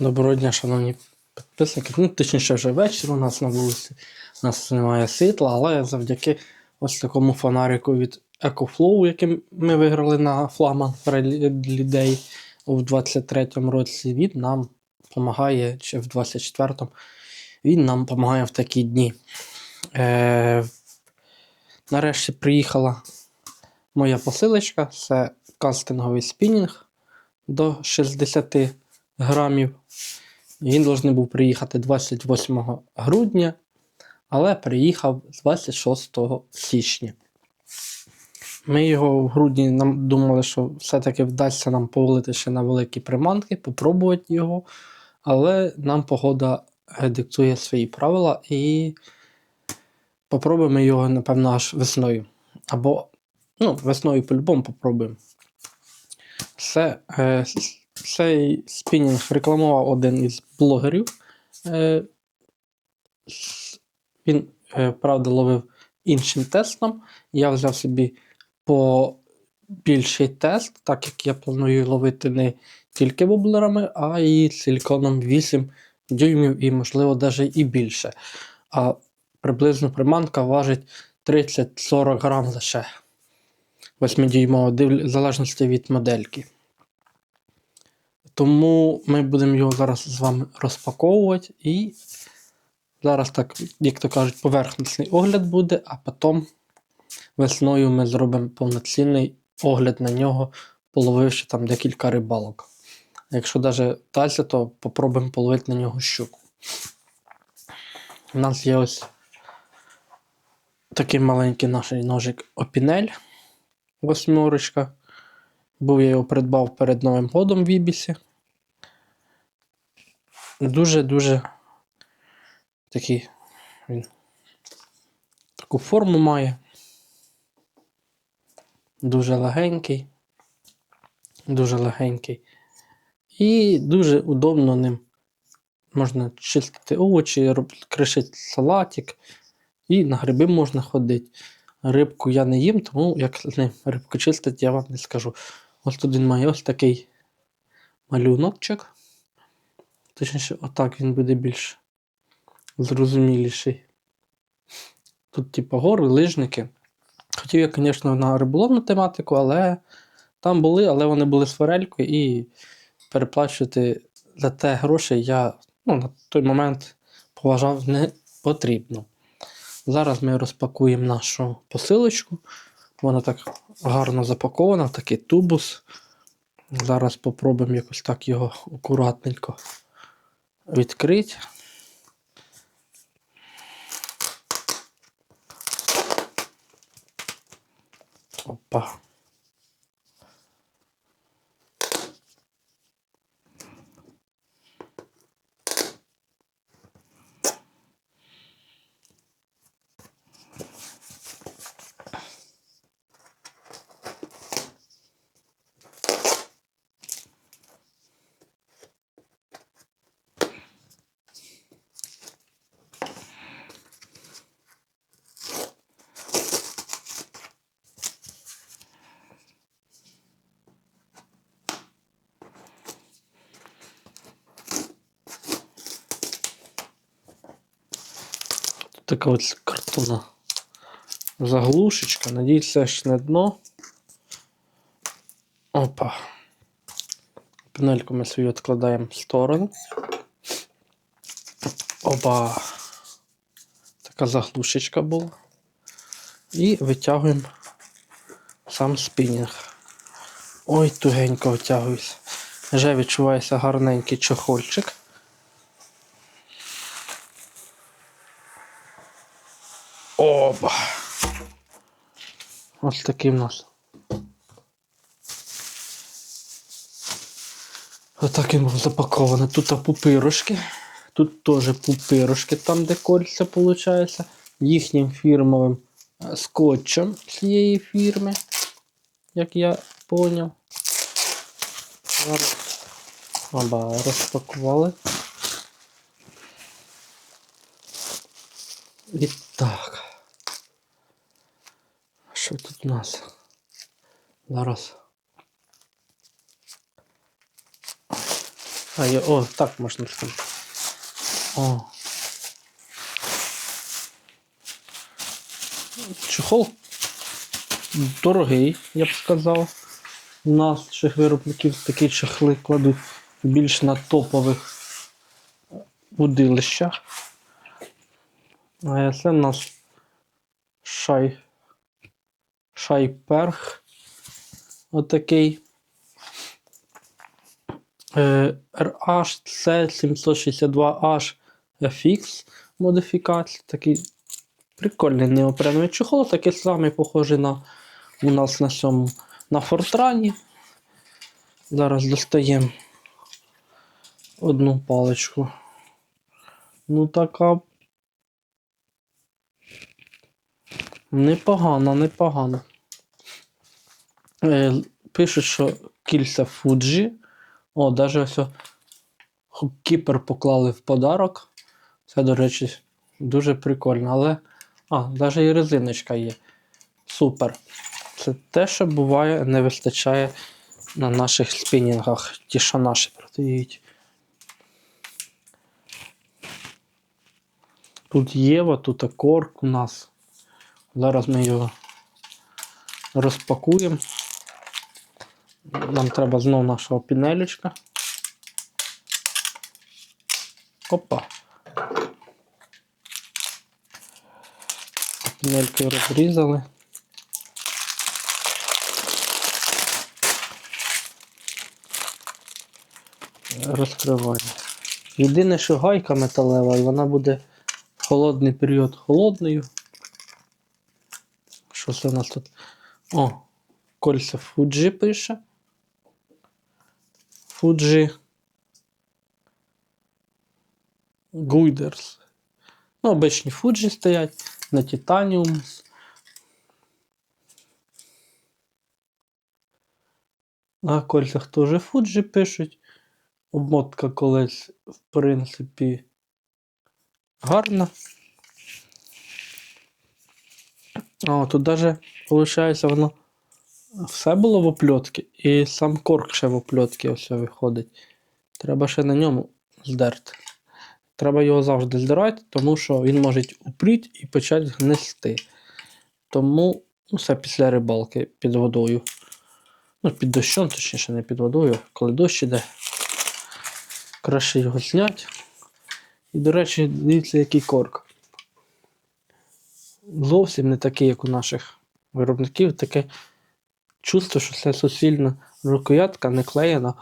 Доброго дня, шановні підписники. Ну, точніше, вже вечір у нас на вулиці. У нас немає світла, але завдяки ось такому фонарику від EcoFlow, який ми виграли на Rally Day у 23-му році, він нам допомагає, чи в 24-му, він нам допомагає в такі дні. Е, нарешті приїхала моя посилочка. Це кастинговий спінінг до 60 грамів. Він должен був приїхати 28 грудня, але приїхав 26 січня. Ми його в грудні нам думали, що все-таки вдасться нам повалити ще на великі приманки, попробувати його. Але нам погода диктує свої правила і попробуємо його, напевно, аж весною. Або ну, весною по-любому попробуємо. Це, е, цей спінінг рекламував один із блогерів. Е, він, е, правда, ловив іншим тестом. Я взяв собі по більший тест, так як я планую ловити не тільки воблерами, а й силіконом 8 дюймів і, можливо, навіть і більше. А приблизно приманка важить 30-40 грам лише. 8-дюймова, в залежності від модельки. Тому ми будемо його зараз з вами розпаковувати і зараз так, як то кажуть, поверхностний огляд буде, а потім весною ми зробимо повноцінний огляд на нього, половивши там декілька рибалок. Якщо навіть вдасться, то попробуємо половити на нього щуку. У нас є ось такий маленький наш ножик Опінель восьмерочка. Був я його придбав перед Новим годом в Ібісі. Дуже-дуже такий він таку форму має. Дуже легенький. Дуже легенький. І дуже удобно ним можна чистити овочі, кришити салатик, і на гриби можна ходити. Рибку я не їм, тому як ним рибку чистить, я вам не скажу. Ось тут він має ось такий малюночок. Точніше, отак він буде більш зрозуміліший. Тут, типу, гори, лижники. Хотів я, звісно, на риболовну тематику, але там були, але вони були з форелькою і переплачувати за те гроші я ну, на той момент поважав не потрібно. Зараз ми розпакуємо нашу посилочку. Вона так гарно запакована, такий тубус. Зараз попробуємо якось так його акуратненько відкрити. Опа. Така ось картонна заглушечка. Надіюсь, це не дно. Опа. Панельку ми свою відкладаємо в сторону. Опа. Така заглушечка була. І витягуємо сам спінінг. Ой, тугенько витягуюсь. Вже відчувається гарненький чохольчик. Опа. Ось такий в нас. Отак він був запакований. Тут пупирушки. Тут теж пупирушки, там де кольця виходить. Їхнім фірмовим е, скотчем цієї фірми. Як я поняв. Оба, розпакували. І так. Що тут у нас? Зараз. А, є, о, так можна сказати. О. Чехол дорогий, я б сказав. У наших виробників такі чехли кладуть більш на топових будилищах. А це в нас шай. Шайперх. Отакий. Е, RH-C762H FX модифікація. Такий прикольний неопреновий чехол, такий самий похожий на у нас на цьому на фортрані. Зараз достаємо одну паличку. Ну, така. Непогано, непогано. Е, пишуть, що кільця Fuji. О, навіть ось кіпер поклали в подарок. Це, до речі, дуже прикольно. Але. А, навіть і резиночка є. Супер. Це те, що буває, не вистачає на наших спінінгах. Ті, що наші продають. Тут Єва, тут корк у нас. Зараз ми його розпакуємо. Нам треба знову нашого пінелечка. Опа. Пінельки розрізали. Розкриваємо. Єдине, що гайка металева, і вона буде холодний період холодною. Що це у нас тут? О, кольця Fuji пише. Fuji Guiders. Ну, обичні Fuji стоять на титаніум. На кольцях теж Fuji пишуть. Обмотка колись, в принципі, гарна. А, тут даже, виходить, воно все було в опльотці, і сам корк ще в опльотці ось виходить. Треба ще на ньому здерти. Треба його завжди здирати, тому що він може упріти і почати гнисти. Тому ну, все після рибалки під водою. Ну, під дощом, точніше, не під водою, коли дощ іде. Краще його зняти. І, до речі, дивіться, який корк. Зовсім не такий, як у наших виробників. Таке чувство, що це суцільна рукоятка, не клеєна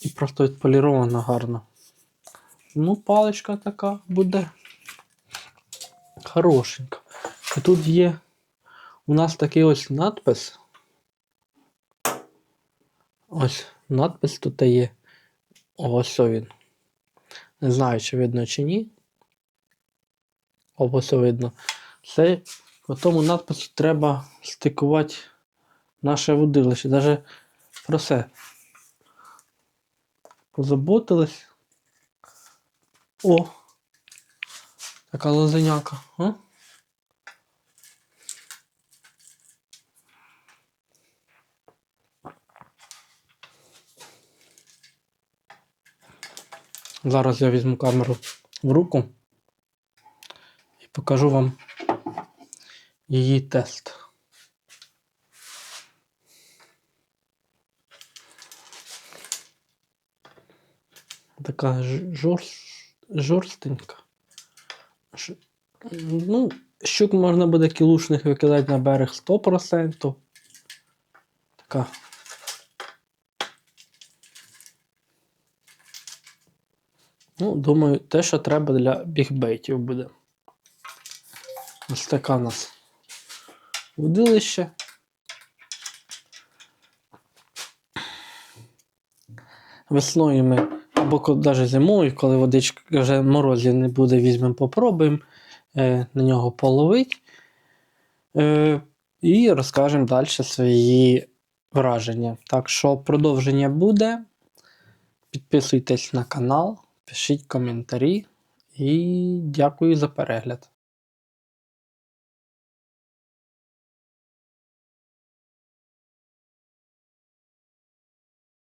і просто відполірована гарно. Ну, паличка така буде хорошенька. І тут є у нас такий ось надпис. Ось надпис тут є. Ось він. Не знаю, чи видно чи ні. Ось видно. Це по тому надпису треба стикувати наше водилище. Навіть про це позаботились. О! Така лозеняка. А? Зараз я візьму камеру в руку і покажу вам її тест. Така жорстенька. Ну, щук можна буде кілушних викидати на берег 100%. Така. Ну, думаю, те, що треба для бігбейтів буде. Ось така у нас водилище. Весною ми, або навіть зимою, коли водичка вже морозів не буде, візьмемо, попробуємо е, на нього половити. Е, і розкажемо далі свої враження. Так що продовження буде. Підписуйтесь на канал, пишіть коментарі і дякую за перегляд.